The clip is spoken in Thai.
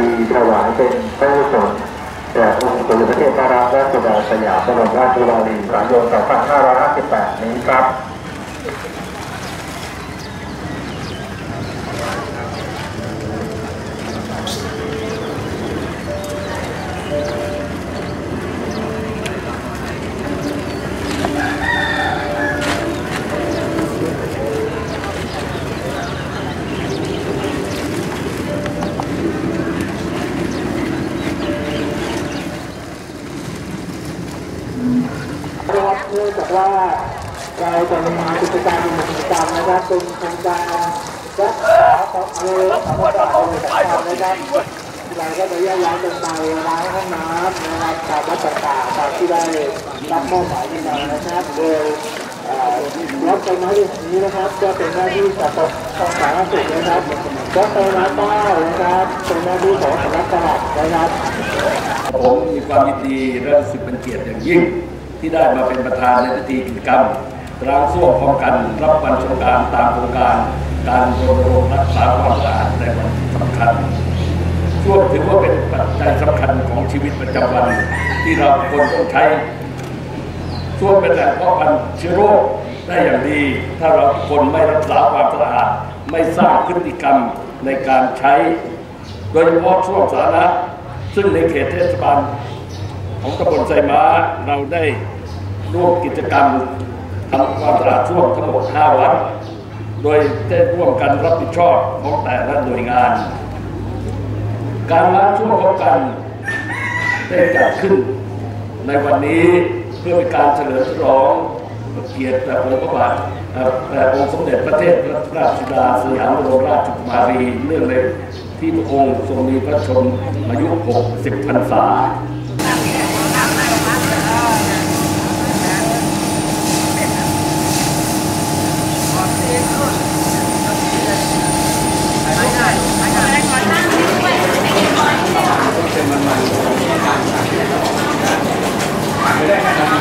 ดีถวายเป็นพระสงฆ์แด่องค์สมเด็จพระเทพรัตนราชสุดาสยามบรมราชกุมารีสายน2558 นี้ครับ ครับเนื่องจากว่าเราจะมีกิจกรรมหนึ่งกิจกรรมนะครับเป็นโครงการรักษาความเร็วรักษาความปลอดภัยของนะครับเราก็จะแยกย้ายกันไปล้างห้องน้ำนะครับตามวัดต่างๆตามที่ได้รับมอบหมายกันมานะครับโดยเอ่อรถไฟฟ้าที่นี้นะครับ ก็เป็นหน้าที่จากกองสาธารณสุขนะครับรถไฟฟ้าเก้านะครับเป็นหน้าที่ของสำนักปลัดนะครับ ผมมีความยินดีและรู้สึกเป็นเกียรติอย่างยิ่ง ที่ได้มาเป็นประธานในพิธีกิจกรรมร้างส้วมพร้อมกันรับวันสงการตามโครงการ การรณรงค์รักษาความสะอาดในวันสำคัญส้วมถือว่าเป็นปัจจัยสำคัญของชีวิตประจำวัน ที่เราควรต้องใช้ส้วมเป็นแหล่งป้องกันเชื้อโรคได้อย่างดี ถ้าเราคนไม่รักษาความสะอาดไม่สร้างพฤติกรรมในการใช้ โดยเฉพาะช่วงสาธารณะ ซึ่งในเขตเทศบาลของตำบลไซม้าเราได้ร่วมกิจกรรมทำความสะอาดช่วงทั้งหมด 5 วัด โดยได้ร่วมกันรับผิดชอบของแต่ละหน่วยงาน การล้างช่วงพร้อมกันได้จัดขึ้น ในวันนี้เพื่อเป็นการเฉลิมฉลองเกียรติพระองค์พระบาทเอ่อพระองค์สมเด็จพระเทพรัตนราชสุดาสยามบรมราชกุมารีเนื่องใน ที่พระองค์ทรงมีพระชนอายุ 60พรรษาไม่ได้